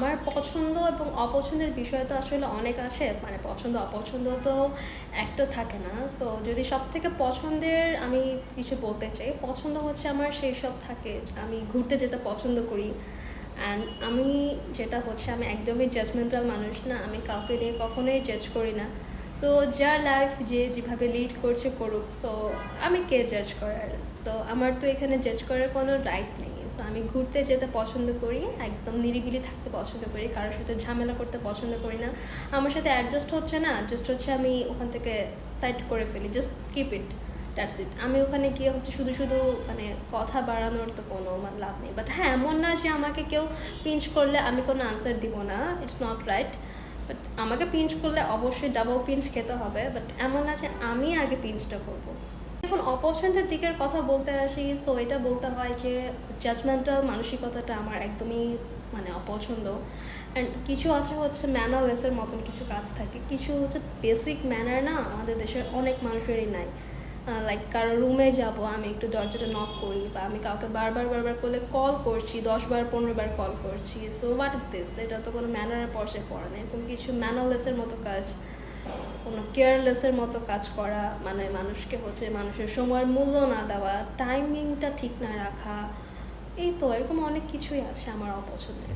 আমার পছন্দ এবং অপছন্দের বিষয় তো আসলে অনেক আছে। মানে পছন্দ, অপছন্দ তো একটা থাকে না। সো যদি সব থেকে পছন্দের আমি কিছু বলতে চাই, পছন্দ হচ্ছে আমার সেই সব থাকে। আমি ঘুরতে যেতে পছন্দ করি। অ্যান্ড আমি যেটা হচ্ছে, আমি একদমই জাজমেন্টাল মানুষ না। আমি কাউকে নিয়ে কখনোই জাজ করি না। তো যার লাইফ যে যেভাবে লিড করছে করুক সো আমি কে জাজ করার? সো আমার তো এখানে জাজ করার কোনো রাইট নেই। সো আমি ঘুরতে যেতে পছন্দ করি, একদম নিরিবিলি থাকতে পছন্দ করি, কারোর সাথে ঝামেলা করতে পছন্দ করি না। আমার সাথে অ্যাডজাস্ট হচ্ছে না জাস্ট হচ্ছে আমি ওখান থেকে সাইড করে ফেলি just skip it that's it আমি ওখানে গিয়ে হচ্ছে শুধু শুধু মানে কথা বাড়ানোর তো কোনো লাভ নেই। বাট হ্যাঁ এমন না যে আমাকে কেউ পিঞ্চ করলে আমি কোনো আনসার দিব না ইটস নট রাইট বাট আমাকে পিঞ্চ করলে অবশ্যই ডাবল পিঞ্চ খেতে হবে। বাট এমন না যে আমি আগে পিঞ্চটা করব। এখন অপরচুনিটির দিকের কথা বলতে আসি সো এটা বলতে হয় যে জাজমেন্টাল মানসিকতাটা আমার একদমই মানে অপছন্দ। অ্যান্ড কিছু আছে হচ্ছে ম্যানারলেসের মতন কিছু কাজ থাকে। কিছু হচ্ছে বেসিক ম্যানার না আমাদের দেশের অনেক মানুষেরই নাই। লাইক কারও রুমে যাব, আমি একটু দরজাটা নক করি বা আমি কাউকে বারবার বারবার করলে কল করছি, দশ বার, পনেরো বার কল করছি। সো হোয়াট ইজ দিস এটা তো কোনো ম্যানারের পর্যায়ে পড়ে না এরকম কিছু ম্যানারলেসের মতো কাজ, কোনো কেয়ারলেসের মতো কাজ করা মানে মানুষকে হচ্ছে মানুষের সময়ের মূল্য না দেওয়া টাইমিংটা ঠিক না রাখা, এই তো, এরকম অনেক কিছুই আছে আমার অপছন্দের।